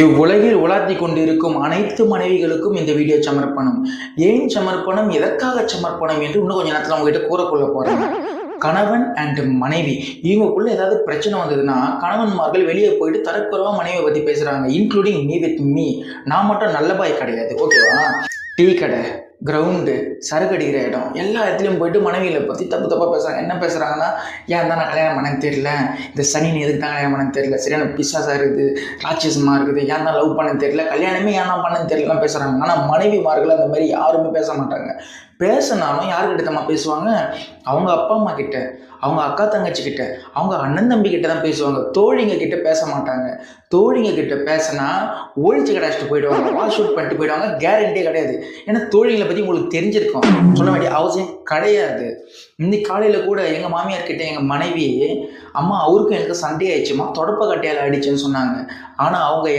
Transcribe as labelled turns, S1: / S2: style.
S1: இவ்வுலகில் உலாத்தி கொண்டிருக்கும் அனைத்து மனைவிகளுக்கும் இந்த வீடியோ சமர்ப்பணம். ஏன் சமர்ப்பணம்? எதற்காக சமர்ப்பணம் என்று இன்னும் கொஞ்சம் நேரத்தில் உங்ககிட்ட கூறக்கொள்ள போறேன். கணவன் அண்ட் மனைவி. இவங்களுக்குள்ள ஏதாவது பிரச்சனை வந்ததுன்னா கணவன்மார்கள் வெளியே போயிட்டு தரக்குறவா மனைவியை பத்தி பேசுறாங்க இன்க்ளூடிங் மீ வித் மீ நான் மட்டும் நல்ல பாய் கிடையாது ஓகேவா டீ கடை. கிரவுண்டு சரக்கு இடம் எல்லா இடத்துலையும் போயிட்டு மனைவிகளை பற்றி தப்பு தப்பாக பேசுகிறாங்க என்ன பேசுகிறாங்கன்னா ஏன் தான் நான் கல்யாணம் பண்ண தெரியல. இந்த சனி எதுக்கு தான் கல்யாணம் பண்ண தெரியல. சரியான பிசாசாக இருக்குது. ராட்சசமாக இருக்குது. ஏன் தான் லவ் பண்ண தெரியல. கல்யாணமே ஏன் தான் பண்ண தெரியலாம் பேசுகிறாங்க ஆனால் மனைவிமார்கள் அந்த மாதிரி யாருமே பேச மாட்டாங்க. பேசினாலும் யாருக்கிட்ட தம்மா பேசுவாங்க? அவங்க அப்பா அம்மா கிட்ட அவங்க அக்கா தங்கச்சி கிட்ட அவங்க அண்ணன் தம்பி கிட்ட தான் பேசுவாங்க. தோழிங்க கிட்ட பேச மாட்டாங்க. தோழிங்க கிட்ட பேசினா ஒழிச்சு கடாச்சிட்டு போயிடுவாங்க. வாஷ் அவுட் பண்ணிட்டு போயிடுவாங்க. கேரண்டியே கிடையாது. ஏன்னா தோழிங்களை பற்றி உங்களுக்கு தெரிஞ்சிருக்கும். சொல்ல வேண்டிய அவசியம் கிடையாது. இன்னைக்கு காலையில் கூட எங்கள் மாமியார் கிட்ட எங்கள் மனைவி அம்மா அவருக்கும் எனக்கு சண்டே ஆயிடுச்சுமா? தொடப்ப கட்டையால் அடிச்சுன்னு சொன்னாங்க. ஆனால் அவங்க என்ன